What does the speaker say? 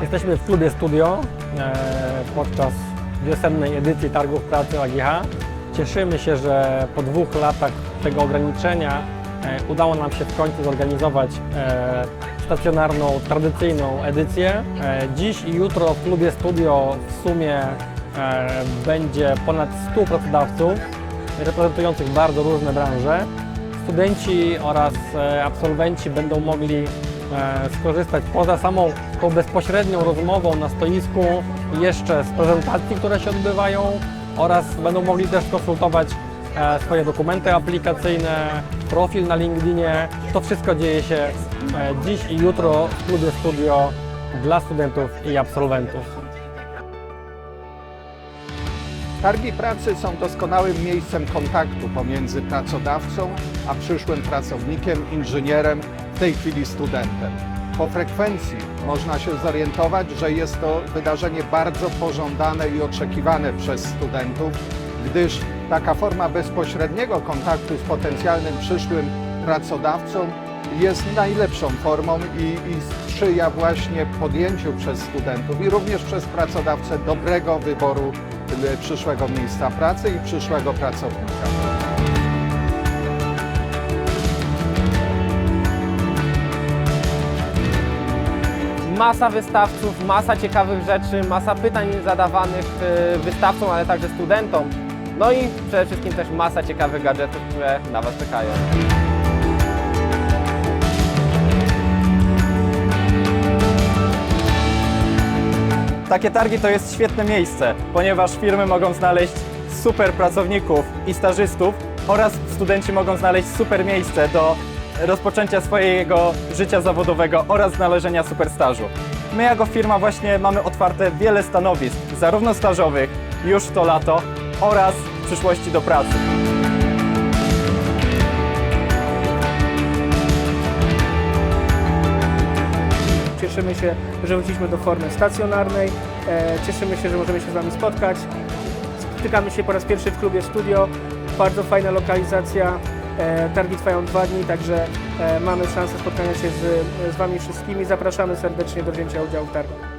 Jesteśmy w klubie Studio e, podczas wiosennej edycji Targów Pracy AGH. Cieszymy się, że po dwóch latach tego ograniczenia e, udało nam się w końcu zorganizować e, stacjonarną, tradycyjną edycję. Dziś i jutro w klubie Studio w sumie będzie ponad 100 pracodawców reprezentujących bardzo różne branże. Studenci oraz absolwenci będą mogli skorzystać poza samą tą bezpośrednią rozmową na stoisku jeszcze z prezentacji, które się odbywają oraz będą mogli też konsultować e, swoje dokumenty aplikacyjne, profil na LinkedInie. To wszystko dzieje się e, dziś i jutro w klubie Studio dla studentów i absolwentów. Targi pracy są doskonałym miejscem kontaktu pomiędzy pracodawcą a przyszłym pracownikiem, inżynierem, w tej chwili studentem. Po frekwencji można się zorientować, że jest to wydarzenie bardzo pożądane i oczekiwane przez studentów, gdyż taka forma bezpośredniego kontaktu z potencjalnym przyszłym pracodawcą jest najlepszą formą i, i sprzyja właśnie podjęciu przez studentów i również przez pracodawcę dobrego wyboru y, przyszłego miejsca pracy i przyszłego pracownika. Masa wystawców, masa ciekawych rzeczy, masa pytań zadawanych e, wystawcom, ale także studentom. No i przede wszystkim też masa ciekawych gadżetów, które na Was czekają. Takie targi to jest świetne miejsce, ponieważ firmy mogą znaleźć super pracowników i stażystów oraz studenci mogą znaleźć super miejsce do rozpoczęcia swojego życia zawodowego oraz znalezienia super stażu. My jako firma właśnie mamy otwarte wiele stanowisk, zarówno stażowych już to lato oraz w przyszłości do pracy. Cieszymy się, że wróciliśmy do formy stacjonarnej. E, Cieszymy się, że możemy się z Wami spotkać. Spotykamy się po raz pierwszy w klubie Studio. Bardzo fajna lokalizacja. E, Targi trwają dwa dni, także e, mamy szansę spotkania się z, z Wami wszystkimi. Zapraszamy serdecznie do wzięcia udziału w targach.